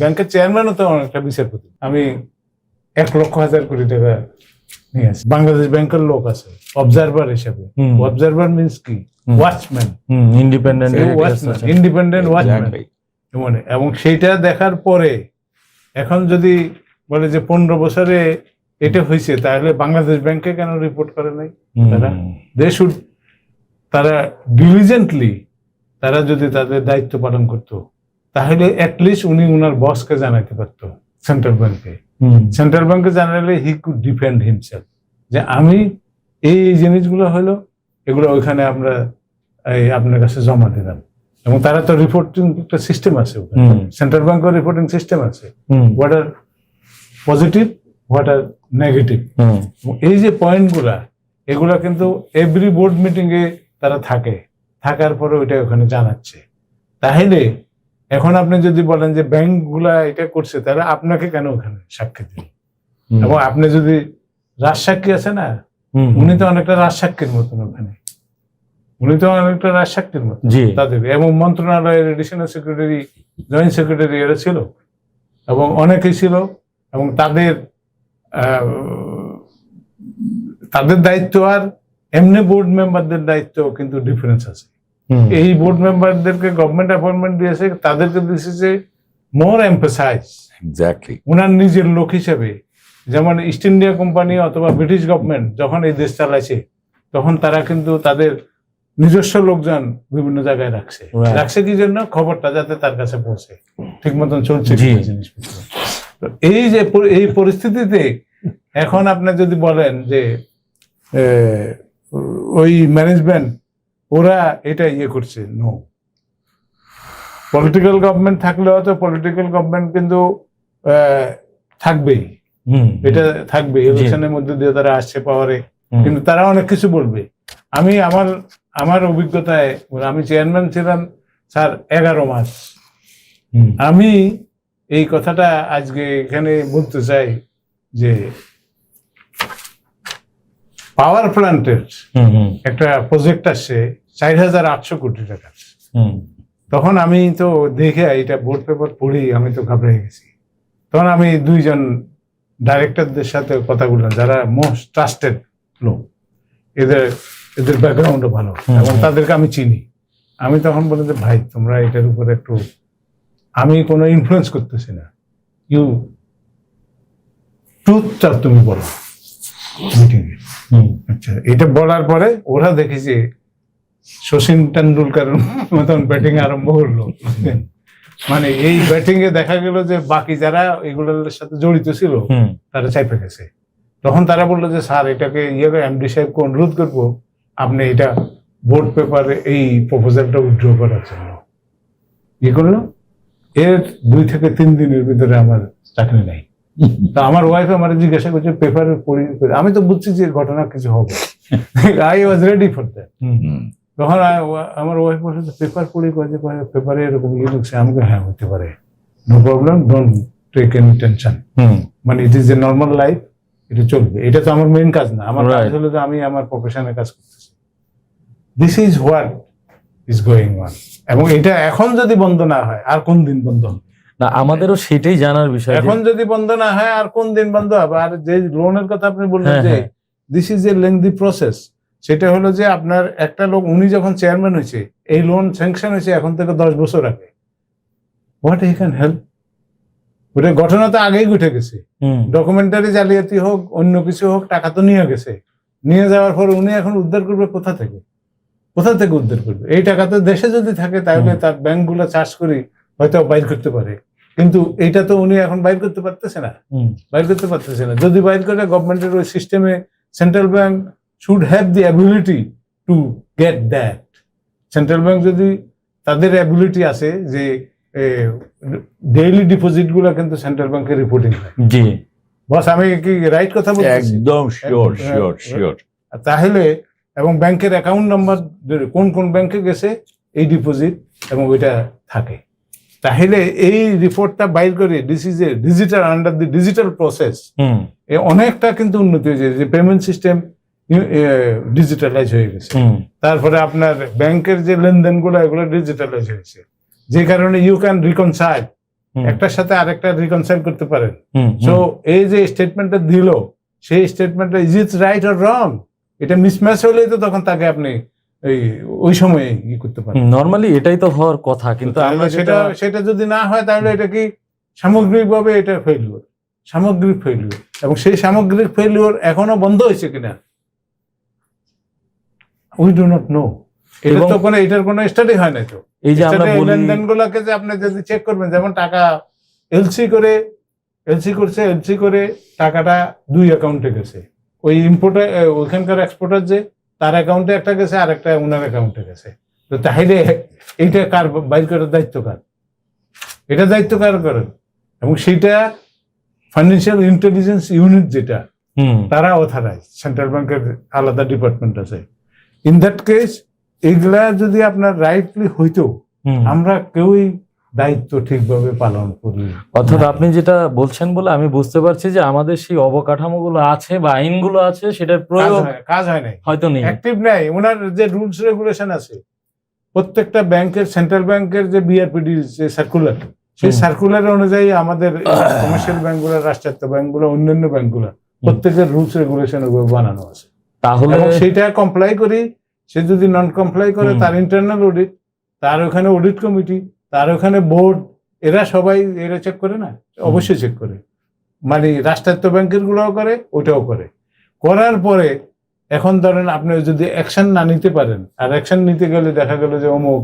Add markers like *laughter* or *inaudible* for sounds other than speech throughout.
ব্যাংকের চেয়ারম্যানও তো অনেকটা বিচারপতি। আমি এক লক্ষ হাজার কোটি টাকা নিয়ে আসি। বাংলাদেশ ব্যাংকের লোক আছে অবজারভার হিসাবে। অবজারভার মিনস কি? ওয়াচম্যান ইন্ডিপেন্ডেন্ট ইন্ডিপেন্ডেন্ট ওয়াচম্যান মানে এবং সেইটা দেখার পরে এখন যদি বলে যে পনেরো বছরে এটা হয়েছে তাহলে বাংলাদেশ ব্যাংকে কেন রিপোর্ট করে নাই? তারা দে শুড তারা ডিলিজেন্টলি তারা যদি তাদের দায়িত্ব পালন করত তাহলে অ্যাটলিস্ট উনি উনার বসকে জানাতে পারত সেন্ট্রাল ব্যাংকে সেন্ট্রাল ব্যাংকে জানালে হি কুড ডিফেন্ড হিমসেলফ যে আমি এই এই জিনিসগুলো হলো এগুলো ওইখানে আমরা এই আপনার কাছে জমা দিলাম। এবং তারা তো রিপোর্টিং একটা সিস্টেম আছে। সেন্ট্রাল ব্যাংকের রিপোর্টিং সিস্টেম আছে। What are positive what are negative এই যে পয়েন্টগুলা এগুলা কিন্তু এভরি বোর্ড মিটিংয়ে তারা থাকে। থাকার পরে ওইটা ওখানে জানাচ্ছে। তাহলে এখন আপনি যদি বলেন যে ব্যাংকগুলা এটা করছে তাহলে আপনাকে কেন ওখানে সাক্ষী দিল? এবং আপনি যদি রাজসাক্ষী আছে না উনি তো অনেকটা রাজসাক্ষীর মতন ওখানে। উনি তো অনেকটা রাজসাক্ষীর মতন। তাদের এবং মন্ত্রণালয়ের এডিশনাল সেক্রেটারি জয়েন্ট সেক্রেটারি এরা ছিল। এবং অনেকেই ছিল এবং তাদের তাদের দায়িত্ব আর এমনি বোর্ড মেম্বারদের দায়িত্ব কিন্তু ডিফারেন্স আছে। এই বোর্ড মেম্বারদেরকে গভর্নমেন্ট অ্যাপয়েন্টমেন্ট দিয়েছে তাদেরকে দিয়েছে মোর এম্পাসাইজ এক্স্যাক্টলি ওনার নিজের লোক হিসেবে। যেমন ইস্ট ইন্ডিয়া কোম্পানি অথবা ব্রিটিশ গভর্নমেন্ট যখন এই দেশ চালাইছে তখন তারা কিন্তু তাদের নিজস্ব লোকজন বিভিন্ন জায়গায় রাখছে। রাখছে কি জন্য? খবরটা যাতে তার কাছে পৌঁছে। ঠিক মতন চলছে এই যে এই পরিস্থিতিতে এখন আপনি যদি বলেন যে ওই ম্যানেজমেন্ট ওরা এটা ইয়ে করছে নো পলিটিক্যাল গভর্নমেন্ট থাকলে হয়তো পলিটিক্যাল গভর্নমেন্ট কিন্তু থাকবেই। এটা থাকবে ইলেকশনের মধ্যে দিয়ে তারা আসছে পাওয়ারে কিন্তু তারা অনেক কিছু বলবে। আমি আমার আমার অভিজ্ঞতায় আমি চেয়ারম্যান ছিলাম স্যার এগারো মাস। আমি এই কথাটা আজকে এখানে বলতে চাই যে পাওয়ার প্ল্যান্টের একটা প্রজেক্ট আসছে চার হাজার আটশো কোটি টাকা। হুম। তখন আমি তো দেখে এটা বোর্ড পেপার পড়ি আমি তো ঘাবড়ে গেছি। তখন আমি দুইজন ডাইরেক্টরদের সাথে কথা বললাম যারা মোস্ট ট্রাস্টেড লোক। এদের এদের ব্যাকগ্রাউন্ডও ভালো। এবং তাদেরকে আমি চিনি। আমি তখন বলি যে ভাই তোমরা এটার উপরে একটু আমি কোনো ইনফ্লুয়েন্স করতেছি না। ইউ ট্রুথটা তুমি বলো মিটিংয়ে আচ্ছা এটা বলার পরে ওরা দেখেছে শচীন টেন্ডুলকার মতন ব্যাটিং আরম্ভ করল মানে এই ব্যাটিং এ দেখা গেল যে বাকি যারা এগুলোর সাথে জড়িত ছিল। তারা চাইপে গেছে। তখন তারা বলল যে স্যার এটাকে ইয়ে এমডি সাহেবকে অনুরোধ করব আপনি এটা বোর্ড পেপারে এই প্রপোজালটা উইথড্র করার জন্য। ইয়ে করল? এর দুই থেকে তিন দিনের ভিতরে আমার চাকরি নাই। তা আমার ওয়াইফ আমার জিজ্ঞাসা করছে পেপারে পড়ি আমি তো বুঝছি যে ঘটনা কিছু হবে। I was ready for that. তখন আমার ওয়াইফ বলছে পেপার পড়ি কয়েছে পেপারে এরকম ইয়ে লিখছে আমাকে হ্যাঁ হতে পারে। No problem don't take any tension. মানে it is a normal life এটা চলবে। এটা তো আমার মেইন কাজ না। আমার কাজ. হলো যে আমি আমার প্রফেশনের কাজ করতেছি। This is what is going on এবং এটা এখন যদি বন্ধ না হয় আর কোন দিন বন্ধ হবে? না আমাদেরও সেটাই জানার বিষয় এখন যদি বন্ধ না হয় আর কোন দিন বন্ধ হবে? আর যে লোনের কথা আপনি বললেন হ্যাঁ, যে। This is a lengthy process সেটা হলো যে আপনার একটা লোক উনি যখন চেয়ারম্যান হয়েছে এই লোন স্যাংশন হয়েছে এখন থেকে দশ বছর আগে। হোয়াট হি ক্যান হেল্প ওটা ঘটনা তো আগেই ঘটে গেছে। ডকুমেন্টারি জালিয়াতি হোক অন্য কিছু হোক টাকা তো নিয়ে গেছে। নিয়ে যাওয়ার পর উনি এখন উদ্ধার করবে কোথা থেকে? কোথা থেকে উদ্ধার করবে? এই টাকা তো দেশে যদি থাকে তাহলে। তার ব্যাংকগুলো চার্জ করি হয়তো বাইর করতে পারে। কিন্তু এইটা তো উনি এখন বাইর করতে পারতেছে না। হুম। বাইর করতে পারতেছে না। যদি বাইর করে গভর্নমেন্টের ওই সিস্টেমে central bank should have the ability to get that central bank যদি তাদের অ্যাবিলিটি আছে যে ডেইলি ডিপোজিটগুলো কিন্তু সেন্ট্রাল ব্যাংকের রিপোর্টিং জি। বস আমি কি রাইট কথা বলছি একদম শিওর শিওর শিওর তাহলে এবং ব্যাংকের অ্যাকাউন্ট নাম্বার কোন কোন ব্যাংকে গেছে এই ডিপোজিট এবং ওইটা থাকে। তাহলে এই রিপোর্টটা বাইর করে this is a digital under the digital process অনেকটা কিন্তু উন্নতি হয়েছে। যে পেমেন্ট সিস্টেম ডিজিটালাইজ হয়ে গেছে। তারপরে আপনার ব্যাংকের যে লেনদেনগুলো এগুলো ডিজিটালাইজ হয়েছে। যে কারণে ইউ ক্যান রিকনসাইল একটার সাথে আরেকটা রিকনসাইল করতে পারেন। সো এই যে স্টেটমেন্টটা দিল সেই স্টেটমেন্টটা is it right or wrong এটা মিসম্যাচ হলেই তো তখন তাকে আপনি এই ওই সময়ে ই করতে পারেন। নর্মালি এটাই তো হওয়ার কথা কিন্তু আমরা সেটা সেটা সেটা যদি না হয় তাহলে এটা কি সামগ্রিকভাবে এটা ফেলিওর সামগ্রিক ফেলিওর এবং সেই সামগ্রিক ফেলিওর এখনও বন্ধ হয়েছে কিনা? উই ডু নট নো এটা তো কোনো এটার কোনো স্টাডি হয় না তো। এই যে আমরা বলি লেনদেন গুলাকে যে আপনি যদি চেক করবেন যেমন টাকা এলসি করে এলসি করছে এলসি করে টাকাটা দুই অ্যাকাউন্টে গেছে। ওই ইম্পোর্টার ওইখানকার এক্সপোর্টার যে তার অ্যাকাউন্টে একটা গেছে আর একটা ওনার অ্যাকাউন্টে গেছে। তো তাহলে এইটা কার বাইর করার দায়িত্ব কার? এটা দায়িত্ব কার করেন? এবং সেটা ফাইন্যান্সিয়াল ইন্টেলিজেন্স ইউনিট যেটা তারা অথরাইজ সেন্ট্রাল ব্যাংকের আলাদা ডিপার্টমেন্ট আছে। ইন দ্যাট কেস এগুলা যদি আপনার রাইটলি হইতো আমরা কেউই দায়িত্ব ঠিকভাবে পালন করি অর্থাৎ আপনি যেটা বলছেন বলে আমি বুঝতে পারছি যে আমাদের সেই অবকাঠামোগুলো আছে বা আইনগুলো আছে সেটার প্রয়োগ কাজ হয় নাই। হয়তো নেই। অ্যাক্টিভ নাই। ওনার যে রুলস রেগুলেশন আছে প্রত্যেকটা ব্যাংকের সেন্ট্রাল ব্যাংকের যে বিআরপিডি যে সার্কুলার সেই সার্কুলার অনুযায়ী আমাদের কমার্শিয়াল ব্যাংকগুলো রাষ্ট্রায়ত্ত ব্যাংকগুলো অন্যান্য ব্যাংকগুলো প্রত্যেকের রুলস রেগুলেশন বানানো আছে। তাহলে সেইটা কমপ্লাই করি। সে যদি নন কমপ্লাই করে তার ইন্টারনাল অডিট তার ওখানে অডিট কমিটি তার ওখানে বোর্ড এরা সবাই এরা চেক করে না? অবশ্যই চেক করে। মানে রাষ্ট্রায়ত্ত ব্যাংকের গুলোও করে ওটাও করে। করার পরে এখন ধরেন আপনি যদি অ্যাকশন না নিতে পারেন আর অ্যাকশন নিতে গেলে দেখা গেল যে অমুক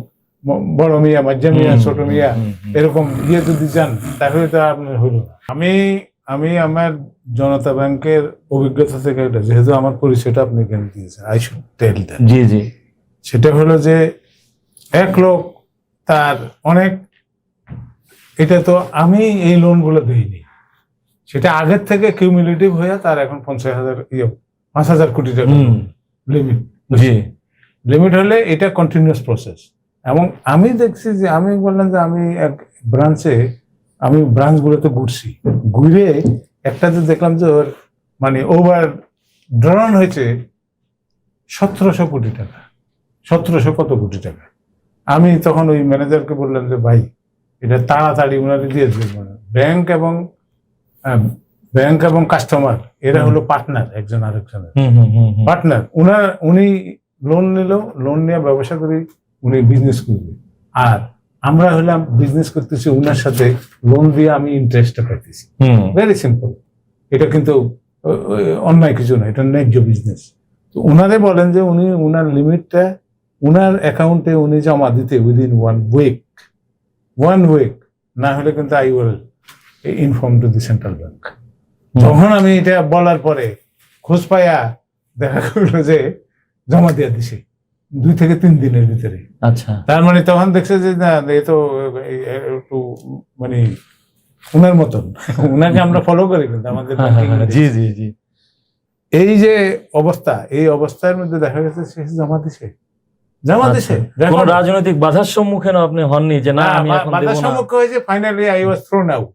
বড় মিয়া মাঝা মিয়া ছোট মিয়া। এরকম গিয়ে যদি যান তাহলে তো আপনার হলো না। আমি আমি আমার জনতা ব্যাংকের অভিজ্ঞতা থেকে এটা যেহেতু আমার পরিচয়টা আপনি কেন দিয়েছেন আই শুড টেল দ্যাট জি জি। সেটা হলো যে এক লোক তার অনেক এটা তো আমি এই লোনগুলো দিইনি। সেটা আগের থেকে কিউমুলেটিভ হয়ে তার এখন পঞ্চাশ হাজার ইয়ে পাঁচ হাজার কোটি টাকা লিমিট জি। লিমিট হলে এটা কন্টিনিউয়াস প্রসেস এবং আমি দেখছি যে আমি বললাম যে আমি এক ব্রাঞ্চে আমি ব্রাঞ্চগুলোতে ঘুরছি। ঘুরে একটাতে দেখলাম যে ওর মানে ওভার ড্রন হয়েছে সতেরোশো কোটি টাকা। সতেরোশো কত কোটি টাকা? আমি তখন ওই ম্যানেজারকে বললাম যে ভাই এটা তাড়াতাড়ি ওনারে দিয়ে দেবেন ব্যাংক এবং ব্যাংক এবং কাস্টমার এরা হলো পার্টনার একজন আরেকজনের। পার্টনার উনার উনি লোন নিল লোন নিয়ে ব্যবসা করি উনি বিজনেস করবে। আর আমরা হলাম বিজনেস করতেছি উনার সাথে লোন দিয়ে আমি ইন্টারেস্টটা পাইতেছি। ভেরি সিম্পল এটা কিন্তু অন্যায় কিছু না এটা ন্যায্য বিজনেস তো উনারে বলেন যে উনি উনার লিমিটটা ওনার অ্যাকাউন্টে উনি জমা দিতে within one week one week না হলে কিন্তু I will inform to the central bank তখন আমি এটা বলার পরে খোঁজ পাইয়া দেখা করল যে জমা দিয়ে দিছে। দুই থেকে তিন দিনের ভিতরে। আচ্ছা। তার মানে তখন দেখছে যে না এ তো একটু মানে উনার মতন। উনাকে আমরা ফলো করি কিন্তু আমাদের হ্যাঁ, হ্যাঁ, হ্যাঁ। জি জি জি। এই যে অবস্থা এই অবস্থার মধ্যে দেখা গেছে সে জমা দিছে জমা আচ্ছা। দিছে কোন রাজনৈতিক বাধার সম্মুখীন আপনি হননি যে না আমি এখন বাধার সম্মুখীন হয়েছে finally I was thrown out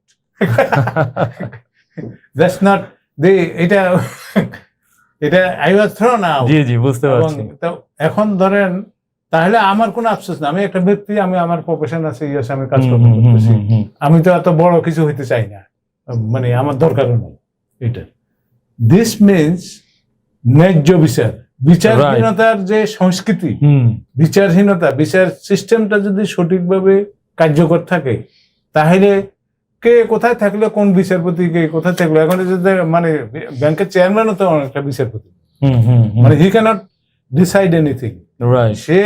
that's not the এটা এটা থ্রোন আউট জি জি বুঝতে পারছি। তো এখন ধরেন তাহলে আমার কোনো আফসোস না। আমি একটা ব্যক্তি আমি আমার প্রফেশন আছে ইয়েস আমি কাজ করতেছি। আমি তো এত বড় কিছু হইতে চাই না। মানে আমার দরকারও নেই। এটা। দিস মিনস ন্যায্য বিচার। বিচারহীনতার যে সংস্কৃতি বিচারহীনতা বিচার সিস্টেমটা যদি সঠিকভাবে কার্যকর থাকে তাহলে কে কোথায় থাকলে কোন বিচারপতি কে কোথায় থাকল? এখন মানে ব্যাংকের চেয়ারম্যানও তো অনেকটা বিচারপতি। মানে হি ক্যানট ডিসাইড এনিথিং সে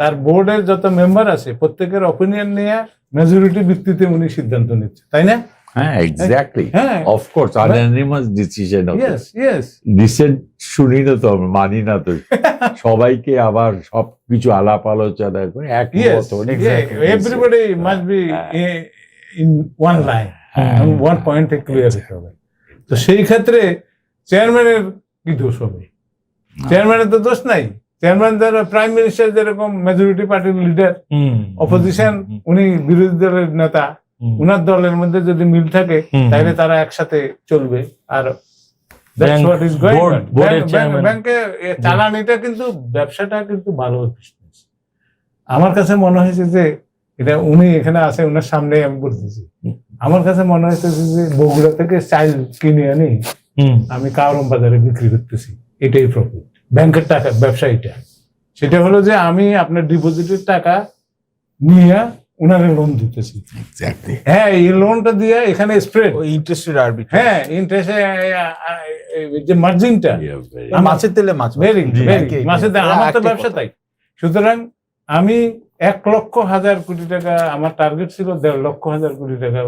তার বোর্ডের যত মেম্বার আছে প্রত্যেকের অপিনিয়ন নিয়ে মেজরিটি ভিত্তিতে উনি সিদ্ধান্ত নিচ্ছে তাই না? হ্যাঁ এক্স্যাক্টলি হ্যাঁ। Of course unanimous decision yes yes recent শুনি না তো মানি না তো। *laughs* সবাইকে আবার সবকিছু আলাপ আলোচনা করে এক yes everybody must be in one line. One পয়েন্টে ক্লিয়ার হতে হবে। তো সেই ক্ষেত্রে চেয়ারম্যানের কি দোষ হবে? চেয়ারম্যানের তো দোষ নাই। চেয়ারম্যান যারা প্রাইম মিনিস্টার যেরকম মেজরিটি পার্টির লিডার অপোজিশন উনি বিরোধী দলের নেতা উনার দলের মধ্যে যদি মিল থাকে তাহলে তারা একসাথে চলবে। আর ব্যাংকে চালানিটা কিন্তু ব্যবসাটা কিন্তু ভালো আমার কাছে মনে হয়েছে যে এটা উনি এখানে আসে উনার সামনে আমি বলতেছি। আমার কাছে মনে হইতেছে যে বগুড়া থেকে চাল কিনে আনি আমি কারম বাজারে বিক্রি করতেছি। এটাই প্রফিট ব্যাংকের টাকা ব্যবসা এটা সেটা হলো যে আমি আপনার ডিপোজিটের টাকা নিয়ে উনারে লোন দিতেছি। হ্যাঁ এই লোনটা দিয়ে এখানে স্প্রেড ওই ইন্টারেস্টেড আরবি হ্যাঁ ইন্টারেস্টে যে মার্জিনটা মাছের তেলে মাছ ভেরি ভেরি একই, মাসে আমার তো ব্যবসা তাই। সুতরাং আমি এক লক্ষ হাজার কোটি টাকা আমার টার্গেট ছিল দেড় লক্ষ হাজার কোটি টাকা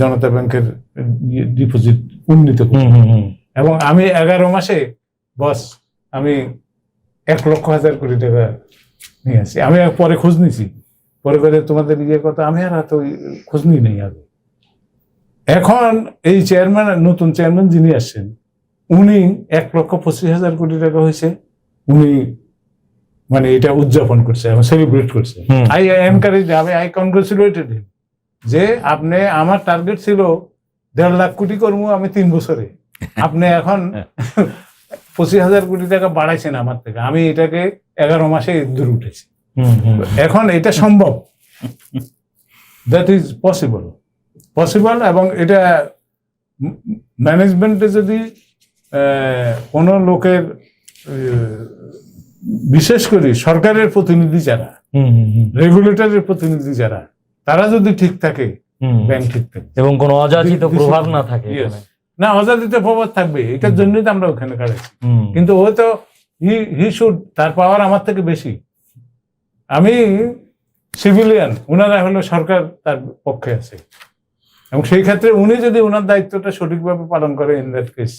জনতা ব্যাংকের ডিপোজিট উন্নীত করি। এবং আমি এগারো মাসে বস আমি এক লক্ষ হাজার কোটি টাকা নিয়ে আসি। আমি পরে খোঁজ নিছি। পরে করে তোমাদের ইয়ের কথা আমি আর এত খোঁজ নিই নেই আগে। এখন এই চেয়ারম্যান নতুন চেয়ারম্যান যিনি আসছেন উনি এক লক্ষ পঁচিশ হাজার কোটি টাকা হয়েছে। উনি মানে এটা উদযাপন করছে এবং সেলিব্রেট করছে। আই এনকারেজ আমি আই কনগ্রেচুলেটেড হিম যে আপনি আমার টার্গেট ছিল দেড় লাখ কোটি কর্ম আমি তিন বছরে। *laughs* আপনি এখন পঁচিশ হাজার কোটি টাকা বাড়াইছেন আমার থেকে। আমি এটাকে এগারো মাসে দূর উঠেছি। এখন এটা সম্ভব। দ্যাট ইজ পসিবল পসিবল এবং এটা ম্যানেজমেন্টে যদি আহ, কোনো লোকের বিশেষ করে সরকারের প্রতিনিধি যারা হুম হুম হুম। রেগুলেটরের প্রতিনিধি যারা তারা যদি ঠিক থাকে ব্যাংক ঠিক থাকে। এবং কোনো অযাচিত প্রভাব না থাকে। না অজাদিত প্রভাব থাকবে এটার জন্যই তো আমরা ওখানে কাটাচ্ছি কিন্তু ও তো হি হি শুড তার পাওয়ার আমার থেকে বেশি। আমি সিভিলিয়ান ওনারা হলো সরকার তার পক্ষে আছে। এবং সেই ক্ষেত্রে উনি যদি ওনার দায়িত্বটা সঠিকভাবে পালন করে ইন দ্যাট কেস